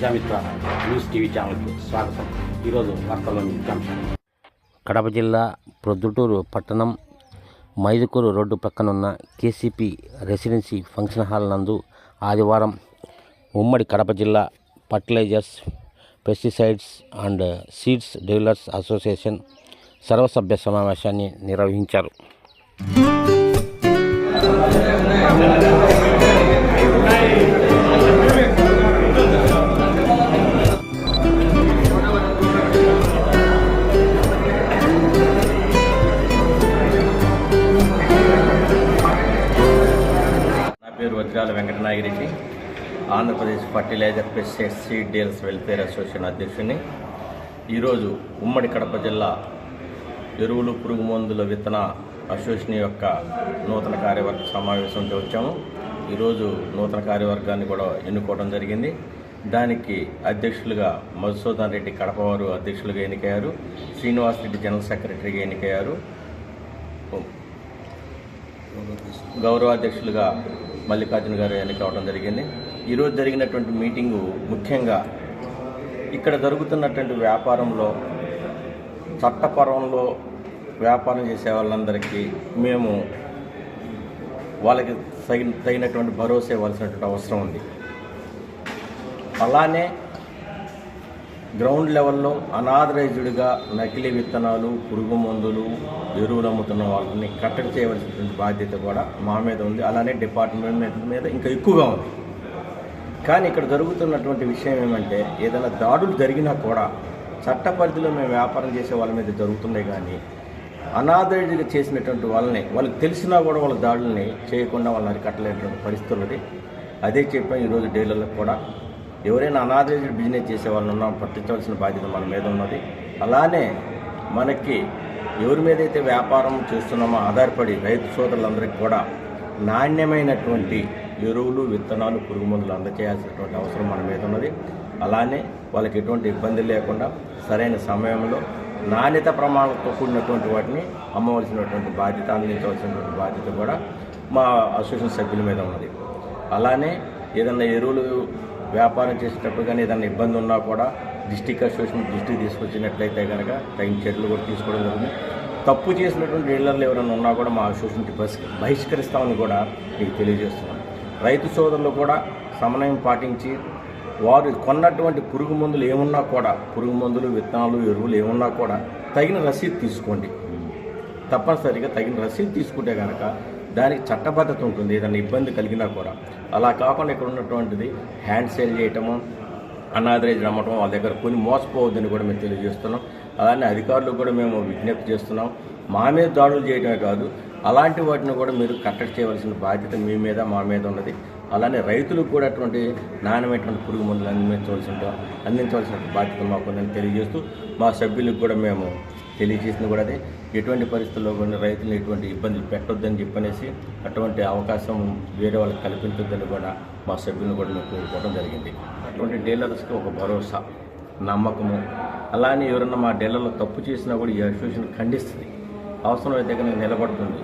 Prajamitra news TV ఛానల్కి స్వాగతం. ఈరోజు వార్తల్లోని ముఖ్యాంశాలు కడప జిల్లా ప్రొద్దుటూరు పట్టణం మైదుకూరు రోడ్డు పక్కనున్న కేసీపీ రెసిడెన్సీ ఫంక్షన్ హాల్ నందు ఆదివారం ఉమ్మడి కడప జిల్లా fertilisers pesticides and seeds dealers association సర్వసభ్య సమావేశాన్ని నిర్వహించారు. పేరు Vajrala Venkatanagireddy Andhra Pradesh fertiliser pesticide seed dealers welfare association అధ్యక్షుడిని. ఈరోజు ఉమ్మడి కడప జిల్లా ఎరువులు పురుగు మందుల విత్తన అసోసియేషన్ యొక్క నూతన కార్యవర్గ సమావేశంకి వచ్చాము. ఈరోజు నూతన కార్యవర్గాన్ని కూడా ఎన్నుకోవడం జరిగింది. దానికి అధ్యక్షులుగా మధుసూదన్ రెడ్డి కడపవారు అధ్యక్షులుగా ఎన్నికయ్యారు. శ్రీనివాస్ రెడ్డి జనరల్ సెక్రటరీగా ఎన్నికయ్యారు. గౌరవాధ్యక్షులుగా మల్లికార్జున గారు ఎన్నికవడం జరిగింది. ఈరోజు జరిగినటువంటి మీటింగు ముఖ్యంగా ఇక్కడ జరుగుతున్నటువంటి వ్యాపారంలో చట్టపరంలో వ్యాపారం చేసే వాళ్ళందరికీ మేము వాళ్ళకి తగిన తగినటువంటి భరోసా ఇవ్వాల్సినటువంటి అవసరం ఉంది. అలానే గ్రౌండ్ లెవెల్లో అనాథరైజ్డ్గా నకిలీ విత్తనాలు పురుగు మందులు ఎరువులు అమ్ముతున్న వాళ్ళని కట్టడి చేయవలసినటువంటి బాధ్యత కూడా మా మీద ఉంది. అలానే డిపార్ట్మెంట్ మీద- మీద ఇంకా ఎక్కువగా ఉంది. కానీ ఇక్కడ జరుగుతున్నటువంటి విషయం ఏమంటే ఏదైనా దాడులు జరిగినా కూడా చట్ట పరిధిలో మేము వ్యాపారం చేసే వాళ్ళ మీద జరుగుతున్నాయి కానీ అనాథరైజ్డ్గా చేసినటువంటి వాళ్ళని వాళ్ళకి తెలిసినా కూడా వాళ్ళ దాడుల్ని చేయకుండా వాళ్ళని అరికట్టలేనటువంటి పరిస్థితులు ఉన్నది. అదే చెప్పాం ఈరోజు డీలర్లకు కూడా ఎవరైనా అనాథరైజ్డ్ బిజినెస్ చేసే వాళ్ళు ఉన్నా పట్టించవలసిన బాధ్యత మన మీద ఉన్నది. అలానే మనకి ఎవరి మీద అయితే వ్యాపారం చేస్తున్నామో ఆధారపడి రైతు సోదరులందరికీ కూడా నాణ్యమైనటువంటి ఎరువులు విత్తనాలు పురుగు మందులు అందజేయాల్సినటువంటి అవసరం మన మీద ఉన్నది. అలానే వాళ్ళకి ఎటువంటి ఇబ్బంది లేకుండా సరైన సమయంలో నాణ్యత ప్రమాణాలతో కూడినటువంటి వాటిని అమ్మవలసినటువంటి బాధ్యత అందించవలసినటువంటి బాధ్యత కూడా మా అసోసియేషన్ సభ్యుల మీద ఉన్నది. అలానే ఏదైనా ఎరువులు వ్యాపారం చేసేటప్పుడు కానీ ఏదైనా ఇబ్బంది ఉన్నా కూడా డిస్టిక్ అసోసియేషన్ దృష్టికి తీసుకొచ్చినట్లయితే కనుక తగిన చర్యలు కూడా తీసుకోవడం జరిగింది తప్పు చేసినటువంటి డీలర్లు ఎవరైనా ఉన్నా కూడా మా అసోసియేషన్ బహిష్కరిస్తామని కూడా మీకు తెలియజేస్తున్నాం. రైతు సోదరులు కూడా సమన్వయం పాటించి వారు కొన్నటువంటి పురుగు మందులు ఏమున్నా కూడా పురుగు మందులు విత్తనాలు ఎరువులు ఏమున్నా కూడా తగిన రసీదు తీసుకోండి. తప్పనిసరిగా తగిన రసీదు తీసుకుంటే కనుక దానికి చట్టబద్ధత ఉంటుంది ఏదైనా ఇబ్బంది కలిగినా కూడా. అలా కాకుండా ఇక్కడ ఉన్నటువంటిది హ్యాండ్ సేల్ చేయటము అనాథరైజ్ అమ్మటం వాళ్ళ దగ్గర కొని మోసపోవద్దని కూడా మేము తెలియజేస్తున్నాం. అలానే అధికారులకు కూడా మేము విజ్ఞప్తి చేస్తున్నాం. మా మీద దాడులు చేయడమే కాదు అలాంటి వాటిని కూడా మీరు కట్టడి చేయవలసిన బాధ్యత మీ మీద మా మీద ఉన్నది. అలానే రైతులకు కూడా అటువంటి నాణ్యమైనటువంటి పురుగు మందులు అందించవలసిన అందించవలసిన బాధ్యత మాకు ఉందని తెలియజేస్తూ మా సభ్యులకు కూడా మేము తెలియజేసింది కూడా అదే. ఎటువంటి పరిస్థితుల్లో కూడా రైతులు ఎటువంటి ఇబ్బందులు పెట్టొద్దని చెప్పనేసి అటువంటి అవకాశం వేరే వాళ్ళకి కల్పించొద్దని కూడా మా సభ్యులను కూడా మేము కోరుకోవడం జరిగింది. అటువంటి డీలర్స్కి ఒక భరోసా నమ్మకము. అలానే ఎవరన్నా మా డీలర్లు తప్పు చేసినా కూడా ఈ అసోసియేషన్ ఖండిస్తుంది. అవసరమైతే కనుక నిలబడుతుంది.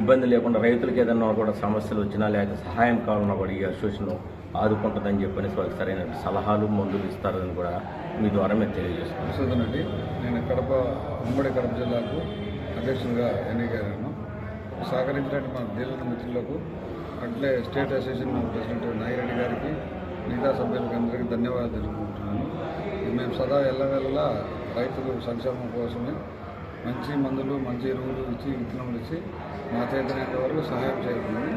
ఇబ్బంది లేకుండా రైతులకు ఏదన్నా కూడా సమస్యలు వచ్చినా లేకపోతే సహాయం కావాలన్నా కూడా ఈ అసోసియేషన్ ఆదుకుంటుందని చెప్పనేసి వాళ్ళకి సరైన సలహాలు మందులు ఇస్తారని కూడా మీ ద్వారా మేము తెలియజేస్తున్నాం. నేను కడప ఉమ్మడి కడప జిల్లాకు అధ్యక్షునిగా ఎన్నికయ్యాను సహకరించినట్టు మన డీలర్ మిత్రులకు అట్లే స్టేట్ అసోసియేషన్ ప్రెసిడెంట్ నాగిరెడ్డి గారికి మిగతా సభ్యులకు అందరికీ ధన్యవాదాలు తెలుపుకుంటున్నాను. మేము సదా ఎల్లవేళలా రైతులు సంక్షేమం కోసమే మంచి మందులు మంచి ఎరువులు ఇచ్చి విత్తనములు ఇచ్చి మా చేతనైన వరకు సహాయం చేయాలని